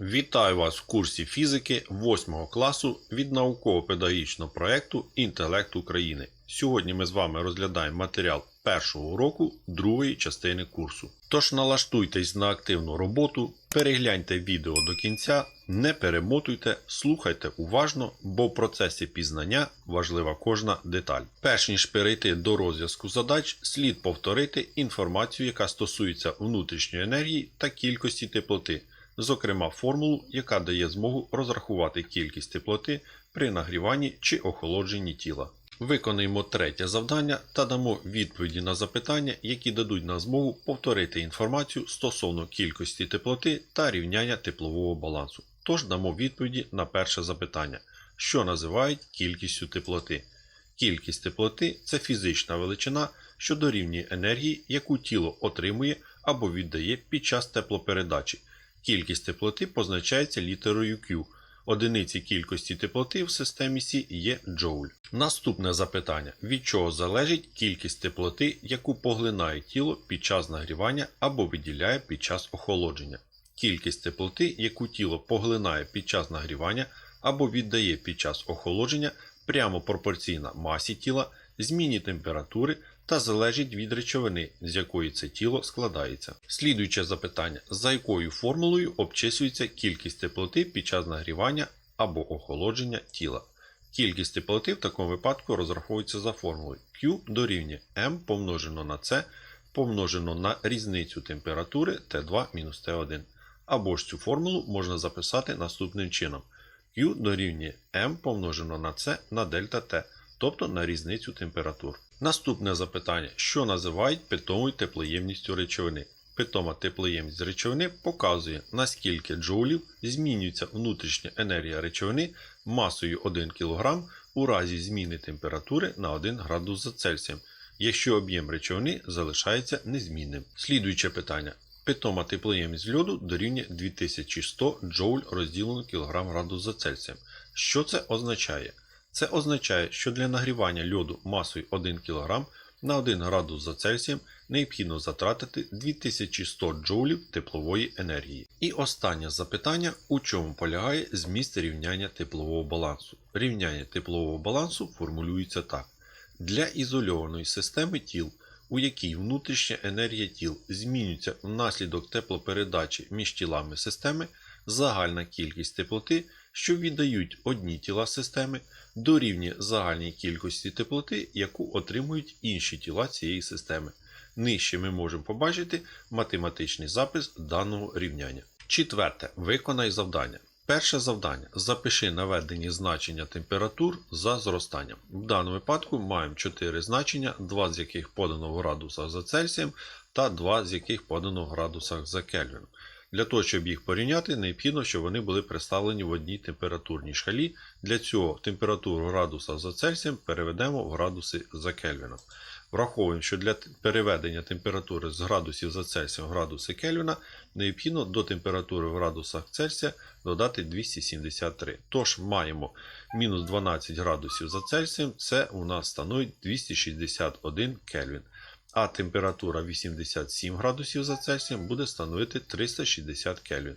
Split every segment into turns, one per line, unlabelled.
Вітаю вас в курсі фізики 8 класу від науково-педагогічного проєкту Інтелект України. Сьогодні ми з вами розглядаємо матеріал першого уроку другої частини курсу. Тож налаштуйтесь на активну роботу, перегляньте відео до кінця, не перемотуйте, слухайте уважно, бо в процесі пізнання важлива кожна деталь. Перш ніж перейти до розв'язку задач, слід повторити інформацію, яка стосується внутрішньої енергії та кількості теплоти зокрема формулу, яка дає змогу розрахувати кількість теплоти при нагріванні чи охолодженні тіла. Виконаємо третє завдання та дамо відповіді на запитання, які дадуть нам змогу повторити інформацію стосовно кількості теплоти та рівняння теплового балансу. Тож дамо відповіді на перше запитання, що називають кількістю теплоти. Кількість теплоти це фізична величина, що дорівнює енергії, яку тіло отримує або віддає під час теплопередачі. Кількість теплоти позначається літерою Q. Одиниці кількості теплоти в системі Сі є джоуль. Наступне запитання: від чого залежить кількість теплоти, яку поглинає тіло під час нагрівання або виділяє під час охолодження? Кількість теплоти, яку тіло поглинає під час нагрівання або віддає під час охолодження, прямо пропорційна масі тіла, зміні температури та залежить від речовини, з якої це тіло складається. Слідуюче запитання: за якою формулою обчислюється кількість теплоти під час нагрівання або охолодження тіла? Кількість теплоти в такому випадку розраховується за формулою Q дорівнює m помножено на C помножено на різницю температури T2 T1. Або ж цю формулу можна записати наступним чином: Q дорівнює m помножено на C на дельта тобто на різницю температур. Наступне запитання: що називають питомою теплоємністю речовини? Питома теплоємність речовини показує, наскільки джоулів змінюється внутрішня енергія речовини масою 1 кг у разі зміни температури на 1 градус за Цельсієм, якщо об'єм речовини залишається незмінним. Слідуюче питання. Питома теплоємність льоду дорівнює 2100 джоуль розділено кг градус за Цельсієм. Що це означає? Це означає, що для нагрівання льоду масою 1 кг на 1 градус за Цельсієм необхідно затратити 2100 джоулів теплової енергії. І останнє запитання, у чому полягає зміст рівняння теплового балансу. Рівняння теплового балансу формулюється так. Для ізольованої системи тіл, у якій внутрішня енергія тіл змінюється внаслідок теплопередачі між тілами системи, загальна кількість теплоти, що віддають одні тіла системи, дорівнює загальній кількості теплоти, яку отримують інші тіла цієї системи. Нижче ми можемо побачити математичний запис даного рівняння. Четверте. Виконай завдання. Перше завдання. Запиши наведені значення температур за зростанням. В даному випадку маємо 4 значення, 2 з яких подано в градусах за Цельсієм та 2 з яких подано в градусах за Кельвіном. Для того, щоб їх порівняти, необхідно, щоб вони були представлені в одній температурній шкалі. Для цього температуру градуса за Цельсієм переведемо в градуси за Кельвіном. Враховуємо, що для переведення температури з градусів за Цельсієм в градуси Кельвіна необхідно до температури в градусах Цельсія додати 273. Тож маємо мінус 12 градусів за Цельсієм, це у нас становить 261 Кельвін. А температура 87 градусів за Цельсієм буде становити 360 Кельвін.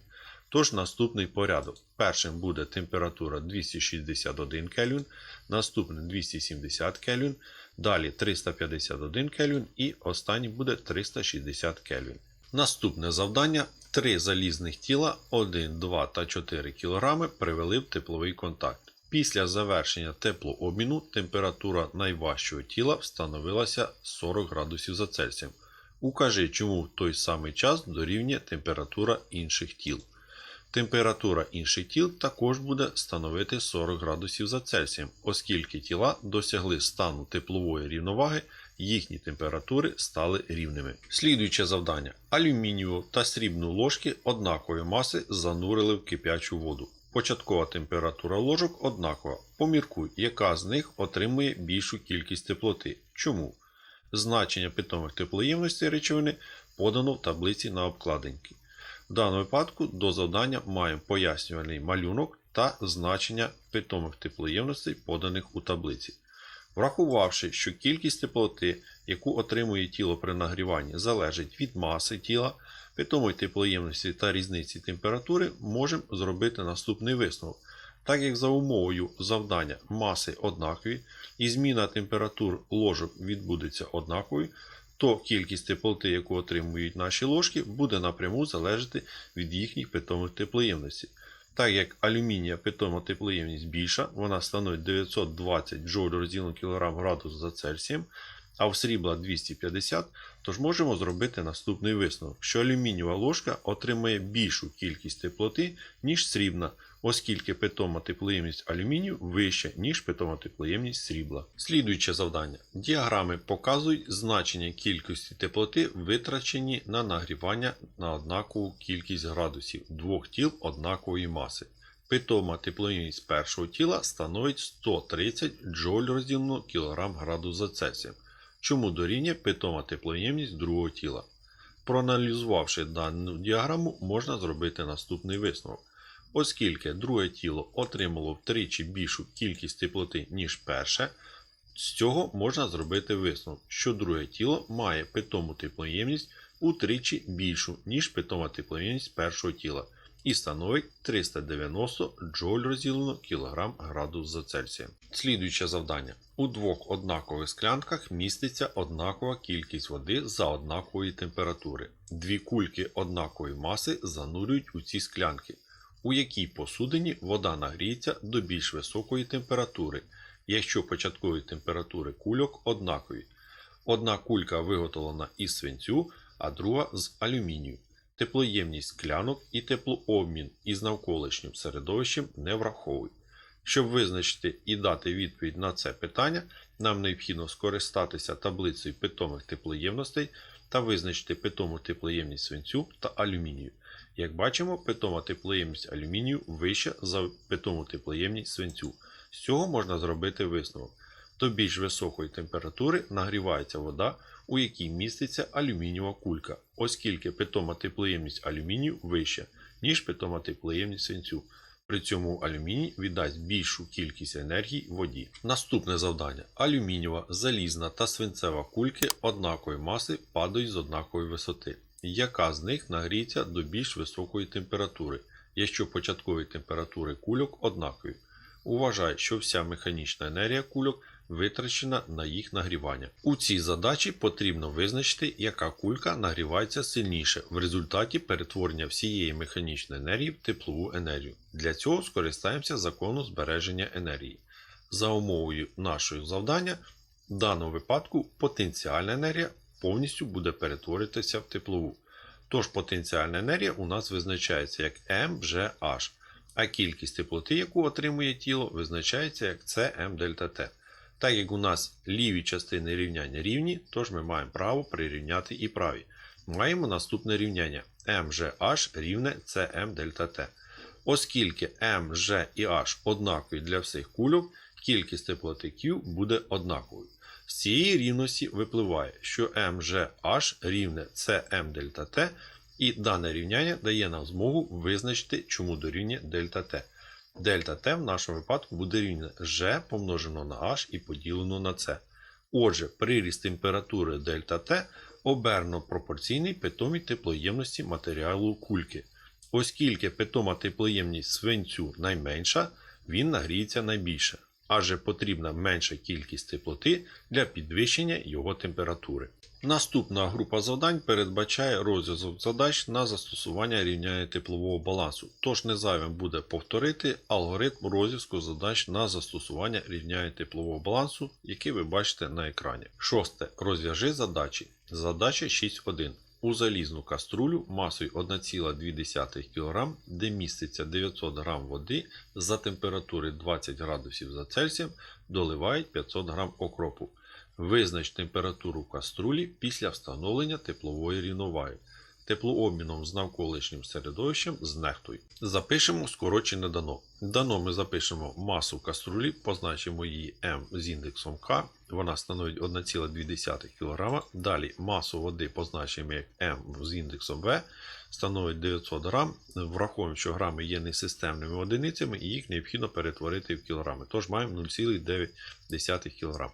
Тож наступний порядок. Першим буде температура 261 Кельвін, наступним 270 Кельвін, далі 351 Кельвін і останній буде 360 Кельвін. Наступне завдання: три залізних тіла 1, 2 та 4 кг привели в тепловий контакт. Після завершення теплообміну температура найважчого тіла встановилася 40 градусів за Цельсієм. Укажи, чому в той самий час дорівнює температура інших тіл. Температура інших тіл також буде становити 40 градусів за Цельсієм, оскільки тіла досягли стану теплової рівноваги, їхні температури стали рівними. Слідуюче завдання: алюмінієву та срібну ложки однакової маси занурили в кип'ячу воду. Початкова температура ложок однакова. Поміркуй, яка з них отримує більшу кількість теплоти. Чому? Значення питомих теплоємностей речовини подано в таблиці на обкладинки. В даному випадку до завдання маємо пояснювальний малюнок та значення питомих теплоємностей, поданих у таблиці. Врахувавши, що кількість теплоти, яку отримує тіло при нагріванні, залежить від маси тіла, питомої теплоємності та різниці температури можемо зробити наступний висновок. Так як за умовою завдання маси однакові і зміна температур ложок відбудеться однаковою, то кількість теплоти, яку отримують наші ложки, буде напряму залежати від їхніх питомих теплоємностей. Так як алюмінія питома теплоємність більша, вона становить 920 джоуль розділено кілограм градус за Цельсієм, а в срібла 250, тож можемо зробити наступний висновок, що алюмінієва ложка отримає більшу кількість теплоти, ніж срібна, оскільки питома теплоємність алюмінію вища, ніж питома теплоємність срібла. Слідуюче завдання. Діаграми показують значення кількості теплоти, витрачені на нагрівання на однакову кількість градусів двох тіл однакової маси. Питома теплоємність першого тіла становить 130 джоуль розділено кілограм градус за Цельсієм, чому дорівнює питома теплоємність другого тіла. Проаналізувавши дану діаграму, можна зробити наступний висновок. Оскільки друге тіло отримало втричі більшу кількість теплоти, ніж перше, з цього можна зробити висновок, що друге тіло має питому теплоємність утричі більшу, ніж питома теплоємність першого тіла, і становить 390 джоуль розділено кілограм градус за Цельсієм. Слідуюче завдання. У двох однакових склянках міститься однакова кількість води за однакової температури. Дві кульки однакової маси занурюють у ці склянки, у якій посудині вода нагріється до більш високої температури, якщо початкові температури кульок однакові. Одна кулька виготовлена із свинцю, а друга з алюмінію. Теплоємність склянок і теплообмін із навколишнім середовищем не враховують. Щоб визначити і дати відповідь на це питання, нам необхідно скористатися таблицею питомих теплоємностей та визначити питому теплоємність свинцю та алюмінію. Як бачимо, питома теплоємність алюмінію вища за питому теплоємність свинцю. З цього можна зробити висновок. До більш високої температури нагрівається вода, у якій міститься алюмінієва кулька, оскільки питома теплоємність алюмінію вища, ніж питома теплоємність свинцю. При цьому алюміній віддасть більшу кількість енергії воді. Наступне завдання: алюмінієва, залізна та свинцева кульки однакової маси падають з однакової висоти. Яка з них нагріється до більш високої температури, якщо початкові температури кульок однакові? Уважай, що вся механічна енергія кульок витрачена на їх нагрівання. У цій задачі потрібно визначити, яка кулька нагрівається сильніше в результаті перетворення всієї механічної енергії в теплову енергію. Для цього скористаємося законом збереження енергії. За умовою нашого завдання, в даному випадку потенціальна енергія повністю буде перетворитися в теплову. Тож потенціальна енергія у нас визначається як МЖH, а кількість теплоти, яку отримує тіло, визначається як дельта Так як у нас ліві частини рівняння рівні, тож ми маємо право прирівняти і праві. Маємо наступне рівняння mgh рівне дельта Оскільки m, g і h однакові для всіх кульок, кількість теплоти Q буде однаковою. З цієї рівності випливає, що mgh рівне cm дельта T, і дане рівняння дає нам змогу визначити, чому дорівнює дельта T. Дельта Т в нашому випадку буде рівне G помножено на H і поділено на C. Отже, приріст температури дельта Т обернено пропорційний питомій теплоємності матеріалу кульки. Оскільки питома теплоємність свинцю найменша, він нагріється найбільше, адже потрібна менша кількість теплоти для підвищення його температури. Наступна група завдань передбачає розв'язок задач на застосування рівняння теплового балансу, тож не зайвим буде повторити алгоритм розв'язку задач на застосування рівняння теплового балансу, який ви бачите на екрані. Шосте. Розв'яжи задачі. Задача 6.1. У залізну каструлю масою 1,2 кг, де міститься 900 г води за температури 20 градусів за Цельсієм, доливають 500 г окропу. Визнач температуру каструлі після встановлення теплової рівноваги. Теплообміном з навколишнім середовищем знехтуй. Запишемо скорочене дано. Дано ми запишемо масу каструлі, позначимо її М з індексом К. Вона становить 1,2 кг. Далі масу води позначимо як М з індексом В, становить 900 г. Враховуємо, що грами є несистемними одиницями і їх необхідно перетворити в кілограми. Тож маємо 0,9 кг.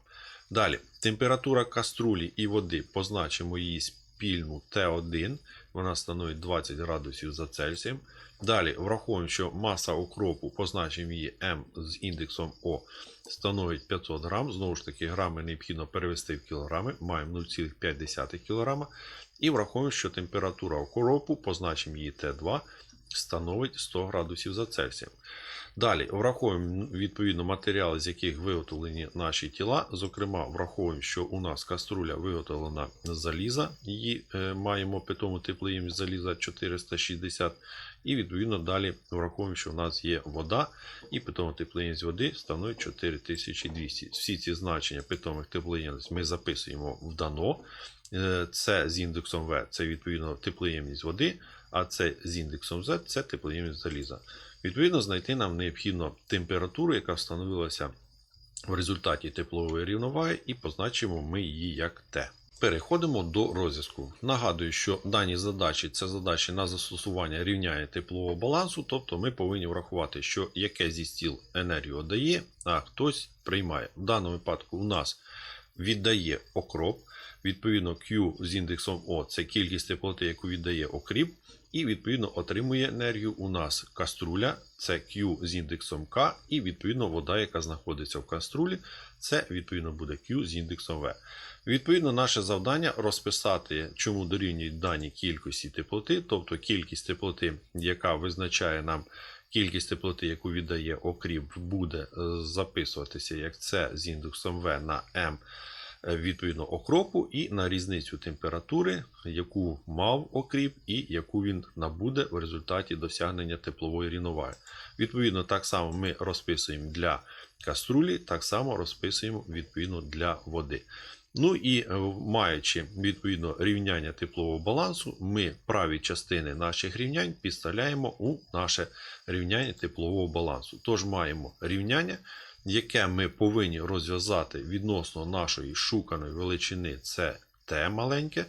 Далі, температура каструлі і води позначимо її пільну Т1, вона становить 20 градусів за Цельсієм. Далі враховуємо, що маса окропу, позначимо її М з індексом О, становить 500 грам. Знову ж таки, грами необхідно перевести в кілограми, маємо 0,5 кг. І враховуємо, що температура окропу, позначимо її Т2, становить 100 градусів за Цельсієм. Далі враховуємо відповідно матеріали, з яких виготовлені наші тіла. Зокрема, враховуємо, що у нас каструля виготовлена з заліза, її е, маємо питому теплоємність заліза 460. І відповідно далі враховуємо, що у нас є вода, і питома теплоємність води становить 4200. Всі ці значення питомих теплоємностей ми записуємо в дано. Е, Це з індексом В, це відповідно теплоємність води, а це з індексом Z це теплоємність заліза. Відповідно, знайти нам необхідно температуру, яка встановилася в результаті теплової рівноваги, і позначимо ми її як Т. Переходимо до розв'язку. Нагадую, що дані задачі це задачі на застосування рівняння теплового балансу, тобто ми повинні врахувати, що яке зі стіл енергію дає, а хтось приймає. В даному випадку у нас віддає окроп. Відповідно, Q з індексом О це кількість теплоти, яку віддає окріп. І відповідно отримує енергію у нас каструля, це Q з індексом К, і відповідно вода, яка знаходиться в каструлі, це відповідно буде Q з індексом В. Відповідно, наше завдання розписати, чому дорівнюють дані кількості теплоти, тобто кількість теплоти, яка визначає нам кількість теплоти, яку віддає окріп, буде е, записуватися як С з індексом В на М відповідно окропу і на різницю температури, яку мав окріп і яку він набуде в результаті досягнення теплової рівноваги. Відповідно, так само ми розписуємо для каструлі, так само розписуємо відповідно для води. Ну і е, маючи відповідно рівняння теплового балансу, ми праві частини наших рівнянь підставляємо у наше рівняння теплового балансу. Тож маємо рівняння, яке ми повинні розв'язати відносно нашої шуканої величини це Т маленьке.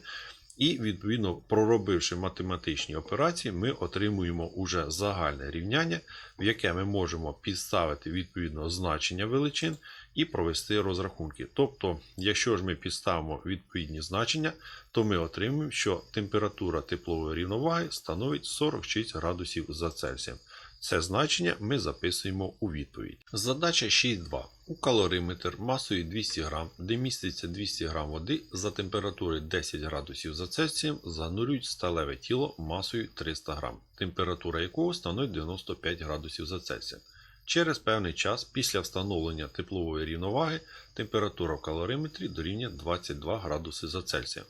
І, відповідно, проробивши математичні операції, ми отримуємо уже загальне рівняння, в яке ми можемо підставити відповідно значення величин і провести розрахунки. Тобто, якщо ж ми підставимо відповідні значення, то ми отримуємо, що температура теплової рівноваги становить 46 градусів за Цельсієм. Це значення ми записуємо у відповідь. Задача 6.2. У калориметр масою 200 г, де міститься 200 г води за температури 10 градусів за Цельсієм, занурюють сталеве тіло масою 300 г, температура якого становить 95 градусів за Цельсієм. Через певний час після встановлення теплової рівноваги температура в калориметрі дорівнює 22 градуси за Цельсієм.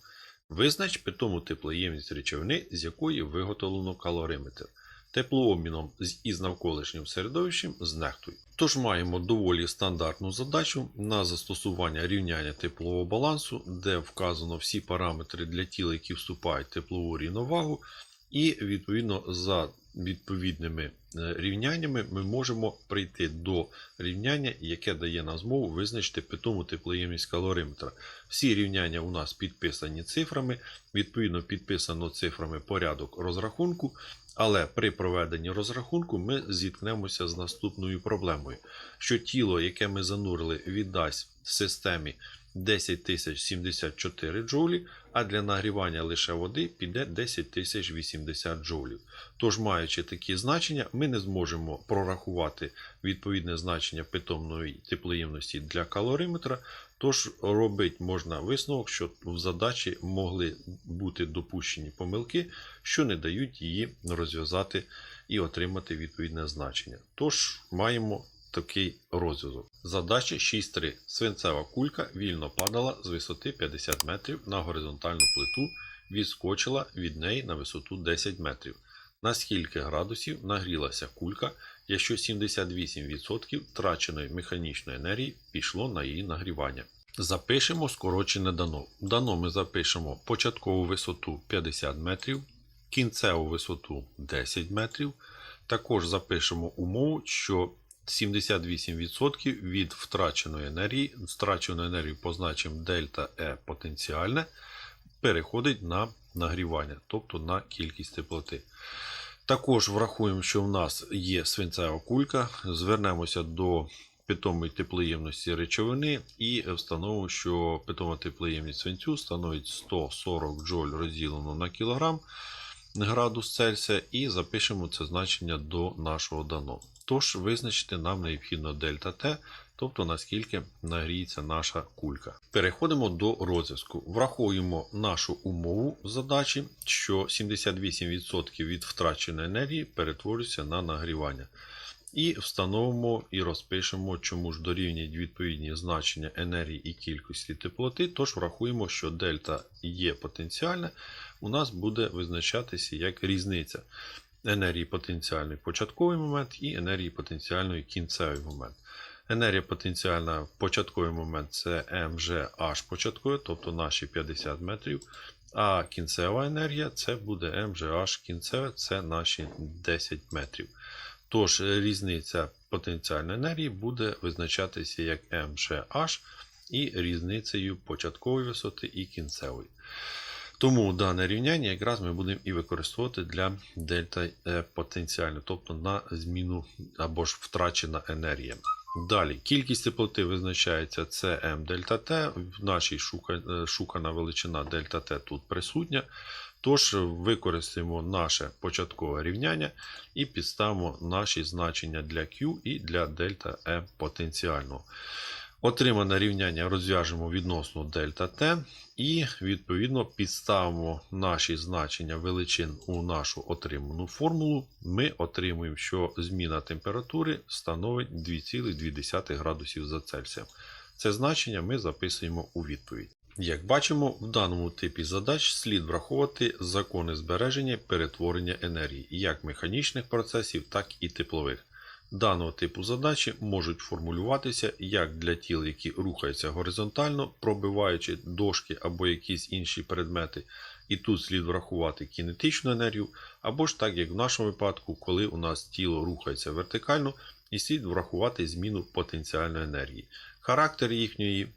Визнач питому теплоємність речовини, з якої виготовлено калориметр теплообміном з- із навколишнім середовищем знехтуй. Тож маємо доволі стандартну задачу на застосування рівняння теплового балансу, де вказано всі параметри для тіл, які вступають в теплову рівновагу, і відповідно за відповідними е, рівняннями ми можемо прийти до рівняння, яке дає нам змогу визначити питому теплоємність калориметра. Всі рівняння у нас підписані цифрами, відповідно підписано цифрами порядок розрахунку. Але при проведенні розрахунку ми зіткнемося з наступною проблемою, що тіло, яке ми занурили, віддасть системі 10074 джоулі, а для нагрівання лише води піде 10080 джоулів. Тож, маючи такі значення, ми не зможемо прорахувати відповідне значення питомної теплоємності для калориметра. Тож робити можна висновок, що в задачі могли бути допущені помилки, що не дають її розв'язати і отримати відповідне значення. Тож маємо такий розв'язок. Задача 6.3. Свинцева кулька вільно падала з висоти 50 метрів на горизонтальну плиту, відскочила від неї на висоту 10 метрів. На скільки градусів нагрілася кулька, якщо 78% втраченої механічної енергії пішло на її нагрівання. Запишемо скорочене дано. Дано ми запишемо початкову висоту 50 метрів, кінцеву висоту 10 метрів. Також запишемо умову, що 78% від втраченої енергії, втрачену енергію позначимо дельта E потенціальне, переходить на нагрівання, тобто на кількість теплоти. Також врахуємо, що в нас є свинцева кулька. Звернемося до питомої теплоємності речовини і встановимо, що питома теплоємність свинцю становить 140 джоль розділено на кілограм градус Цельсія і запишемо це значення до нашого дано. Тож визначити нам необхідно дельта Т, тобто наскільки нагріється наша кулька. Переходимо до розв'язку. Враховуємо нашу умову задачі, що 78% від втраченої енергії перетворюється на нагрівання. І встановимо і розпишемо, чому ж дорівнюють відповідні значення енергії і кількості теплоти. Тож врахуємо, що дельта є потенціальне, у нас буде визначатися як різниця енергії потенціальної початковий момент і енергії потенціальної кінцевий момент. Енергія потенціальна в початковий момент це МЖH початкове, тобто наші 50 метрів. А кінцева енергія це буде МЖH кінцеве, це наші 10 метрів. Тож різниця потенціальної енергії буде визначатися як МЖH і різницею початкової висоти і кінцевої. Тому дане рівняння якраз ми будемо і використовувати для дельта е, потенціально, тобто на зміну або ж втрачена енергія. Далі, кількість теплоти визначається це М дельта Т. В нашій е, шукана величина дельта Т тут присутня. Тож використаємо наше початкове рівняння і підставимо наші значення для Q і для дельта М потенціального. Отримане рівняння розв'яжемо відносно дельта Т і відповідно підставимо наші значення величин у нашу отриману формулу. Ми отримуємо, що зміна температури становить 2,2 градусів за Цельсієм. Це значення ми записуємо у відповідь. Як бачимо, в даному типі задач слід враховувати закони збереження перетворення енергії, як механічних процесів, так і теплових. Даного типу задачі можуть формулюватися як для тіл, які рухаються горизонтально, пробиваючи дошки або якісь інші предмети, і тут слід врахувати кінетичну енергію, або ж так, як в нашому випадку, коли у нас тіло рухається вертикально, і слід врахувати зміну потенціальної енергії. Характер їхньої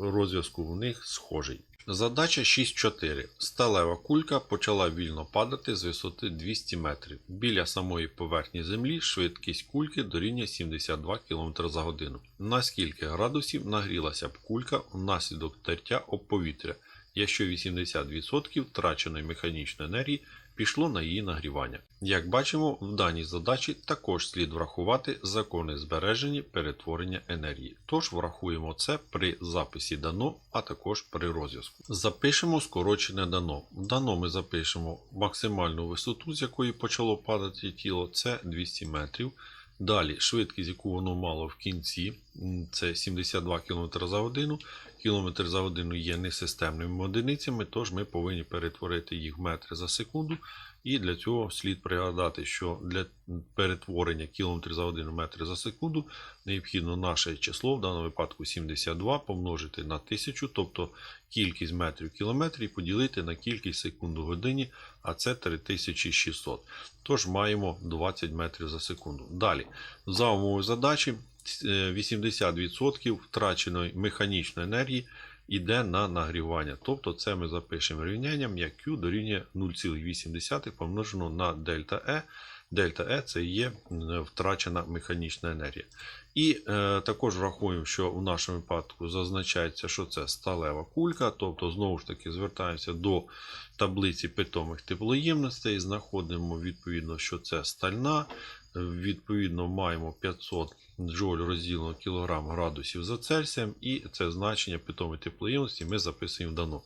розв'язку в них схожий. Задача 6.4. Сталева кулька почала вільно падати з висоти 200 метрів. Біля самої поверхні землі швидкість кульки дорівнює 72 км за годину. На скільки градусів нагрілася б кулька внаслідок тертя об повітря, якщо 80% втраченої механічної енергії пішло на її нагрівання. Як бачимо, в даній задачі також слід врахувати закони збереження перетворення енергії. Тож врахуємо це при записі дано, а також при розв'язку. Запишемо скорочене дано. Дано ми запишемо максимальну висоту, з якої почало падати тіло, це 200 метрів. Далі швидкість, яку воно мало в кінці, це 72 км за годину. Кілометр за годину є несистемними одиницями, тож ми повинні перетворити їх в метри за секунду. І для цього слід пригадати, що для перетворення км за годину в метри за секунду необхідно наше число, в даному випадку 72, помножити на 1000, тобто кількість метрів в кілометрі поділити на кількість секунд у годині, а це 3600. Тож маємо 20 метрів за секунду. Далі, за умовою задачі, 80% втраченої механічної енергії йде на нагрівання. Тобто це ми запишемо рівнянням, як Q дорівнює 0,8 помножено на дельта E. Дельта E це є втрачена механічна енергія. І е, також врахуємо, що в нашому випадку зазначається, що це сталева кулька, тобто, знову ж таки, звертаємося до таблиці питомих теплоємностей, знаходимо відповідно, що це стальна. Відповідно, маємо 500 джоль розділено кілограм градусів за Цельсієм, і це значення питомої теплоємності ми записуємо дано.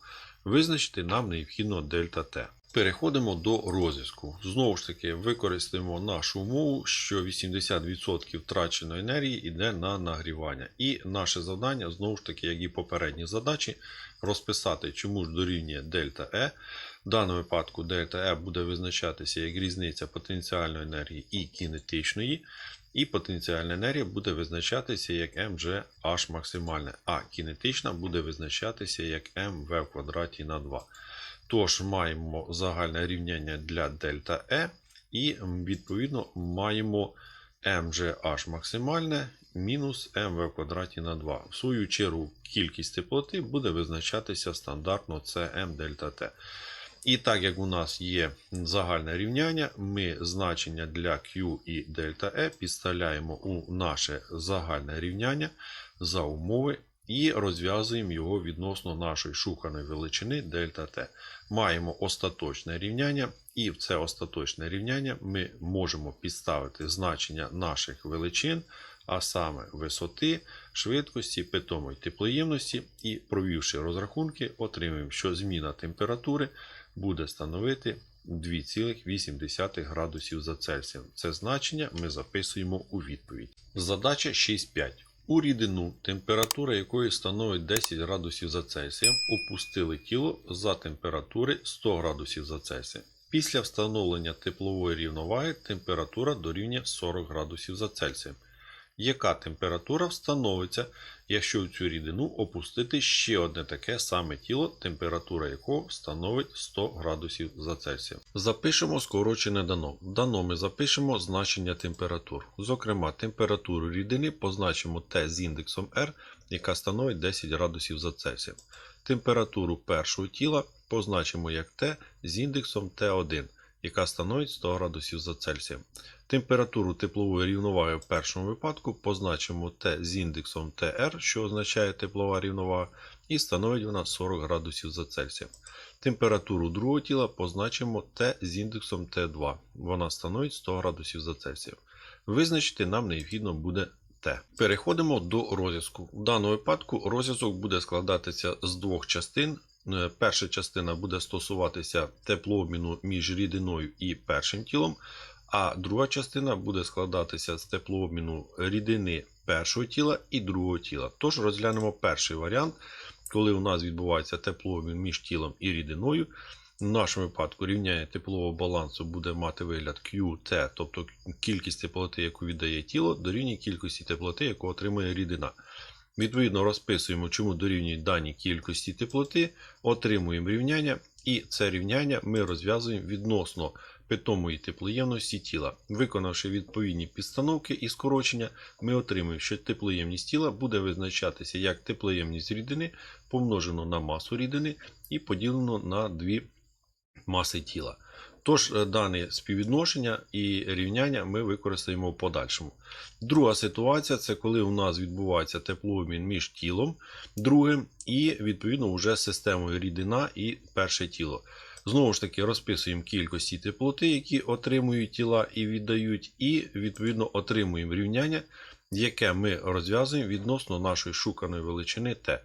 Визначити нам необхідно дельта Т. Переходимо до розв'язку. Знову ж таки, використаємо нашу умову, що 80% втраченої енергії йде на нагрівання. І наше завдання, знову ж таки, як і попередні задачі, розписати, чому ж дорівнює дельта Е. В даному випадку дельта Е буде визначатися як різниця потенціальної енергії і кінетичної. І потенціальна енергія буде визначатися як mgh максимальне, а кінетична буде визначатися як mv в квадраті на 2. Тож маємо загальне рівняння для дельта E і відповідно маємо mgh максимальне мінус mv в квадраті на 2. В свою чергу кількість теплоти буде визначатися стандартно це m дельта T. І так як у нас є загальне рівняння, ми значення для Q і дельта E підставляємо у наше загальне рівняння за умови і розв'язуємо його відносно нашої шуканої величини дельта T. Маємо остаточне рівняння, і в це остаточне рівняння ми можемо підставити значення наших величин, а саме висоти, швидкості, питомої теплоємності, і провівши розрахунки, отримуємо, що зміна температури буде становити 2,8 градусів за Цельсієм. Це значення ми записуємо у відповідь. Задача 6.5. У рідину, температура якої становить 10 градусів за Цельсієм, опустили тіло за температури 100 градусів за Цельсієм. Після встановлення теплової рівноваги температура дорівнює 40 градусів за Цельсієм. Яка температура встановиться, якщо в цю рідину опустити ще одне таке саме тіло, температура якого становить 100 градусів за Цельсієм. Запишемо скорочене дано. В дано ми запишемо значення температур. Зокрема, температуру рідини позначимо Т з індексом R, яка становить 10 градусів за Цельсієм. Температуру першого тіла позначимо як Т з індексом Т1, яка становить 100 градусів за Цельсієм. Температуру теплової рівноваги в першому випадку позначимо Т з індексом ТР, що означає теплова рівновага, і становить вона 40 градусів за Цельсієм. Температуру другого тіла позначимо Т з індексом Т2, вона становить 100 градусів за Цельсієм. Визначити нам необхідно буде Т. Переходимо до розв'язку. В даному випадку розв'язок буде складатися з двох частин. Е, Перша частина буде стосуватися теплообміну між рідиною і першим тілом, а друга частина буде складатися з теплообміну рідини першого тіла і другого тіла. Тож розглянемо перший варіант, коли у нас відбувається теплообмін між тілом і рідиною. В нашому випадку рівняння теплового балансу буде мати вигляд QT, тобто кількість теплоти, яку віддає тіло, дорівнює кількості теплоти, яку отримує рідина. Відповідно, розписуємо, чому дорівнюють дані кількості теплоти, отримуємо рівняння, і це рівняння ми розв'язуємо відносно питомої теплоємності тіла. Виконавши відповідні підстановки і скорочення, ми отримуємо, що теплоємність тіла буде визначатися як теплоємність рідини помножено на масу рідини і поділено на дві маси тіла. Тож е, дане співвідношення і рівняння ми використаємо в подальшому. Друга ситуація це коли у нас відбувається теплообмін між тілом другим і відповідно вже системою рідина і перше тіло. Знову ж таки, розписуємо кількості теплоти, які отримують тіла і віддають, і відповідно отримуємо рівняння, яке ми розв'язуємо відносно нашої шуканої величини Т.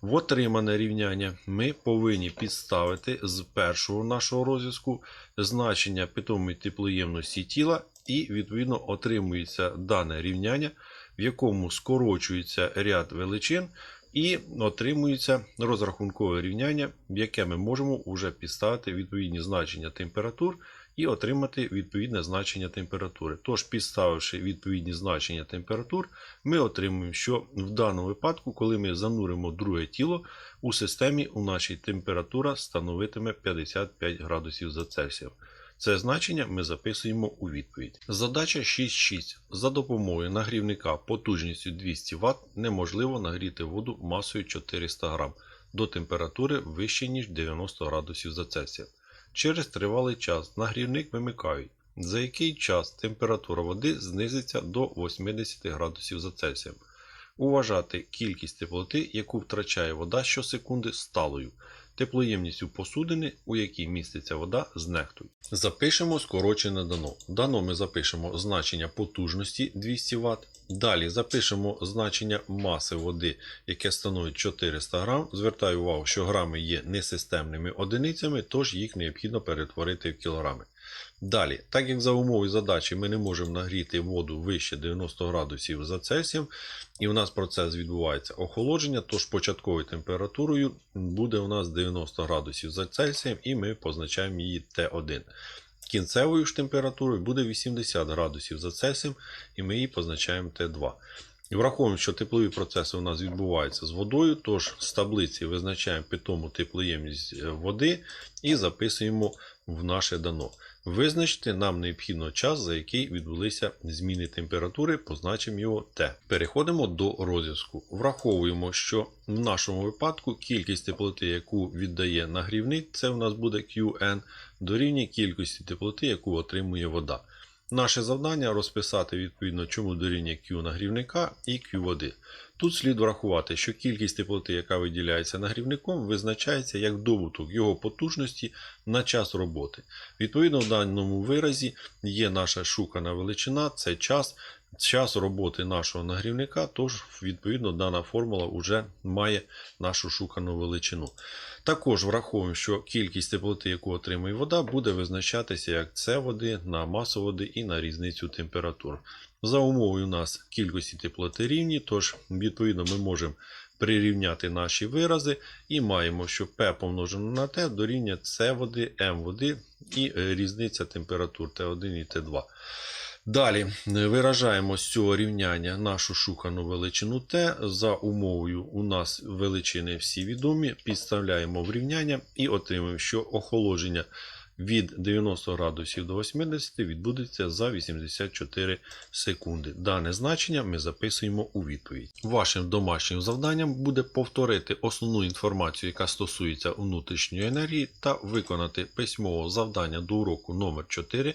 В отримане рівняння ми повинні підставити з першого нашого розв'язку значення питомої теплоємності тіла, і відповідно отримується дане рівняння, в якому скорочується ряд величин, і отримується розрахункове рівняння, в яке ми можемо вже підставити відповідні значення температур і отримати відповідне значення температури. Тож, підставивши відповідні значення температур, ми отримуємо, що в даному випадку, коли ми зануримо друге тіло, у системі у нашій температура становитиме 55 градусів за Цельсієм. Це значення ми записуємо у відповідь. Задача 6.6. За допомогою нагрівника потужністю 200 Вт неможливо нагріти воду масою 400 г до температури вище ніж 90 градусів за Цельсієм. Через тривалий час нагрівник вимикають, за який час температура води знизиться до 80 градусів за Цельсієм. Уважати кількість теплоти, яку втрачає вода щосекунди сталою. Теплоємністю посудини, у якій міститься вода, знехтуй. Запишемо скорочене дано. Дано ми запишемо значення потужності 200 Вт. Далі запишемо значення маси води, яке становить 400 грам. Звертаю увагу, що грами є несистемними одиницями, тож їх необхідно перетворити в кілограми. Далі, так як за умови задачі ми не можемо нагріти воду вище 90 градусів за Цельсієм, і у нас процес відбувається охолодження, тож початковою температурою буде у нас 90 градусів за Цельсієм, і ми позначаємо її Т1. Кінцевою ж температурою буде 80 градусів за Цельсієм, і ми її позначаємо Т2. І Враховуємо, що теплові процеси у нас відбуваються з водою, тож з таблиці визначаємо питому теплоємність води і записуємо в наше дано. Визначити нам необхідно час, за який відбулися зміни температури, позначимо його Т. Переходимо до розв'язку. Враховуємо, що в нашому випадку кількість теплоти, яку віддає нагрівник, це у нас буде QN, дорівнює кількості теплоти, яку отримує вода. Наше завдання розписати відповідно, чому дорівнює Q нагрівника і Q води. Тут слід врахувати, що кількість теплоти, яка виділяється нагрівником, визначається як добуток його потужності на час роботи. Відповідно, в даному виразі є наша шукана величина, це час, час роботи нашого нагрівника, тож, відповідно, дана формула вже має нашу шукану величину. Також враховуємо, що кількість теплоти, яку отримує вода, буде визначатися як С води на масу води і на різницю температур. За умовою у нас кількості теплоти рівні, тож відповідно ми можемо прирівняти наші вирази і маємо, що P помножено на T дорівнює С води, М води і е, різниця температур Т1 і Т2. Далі е, виражаємо з цього рівняння нашу шукану величину Т. За умовою у нас величини всі відомі, підставляємо в рівняння і отримуємо, що охолодження від 90 градусів до 80 відбудеться за 84 секунди. Дане значення ми записуємо у відповідь. Вашим домашнім завданням буде повторити основну інформацію, яка стосується внутрішньої енергії, та виконати письмове завдання до уроку номер 4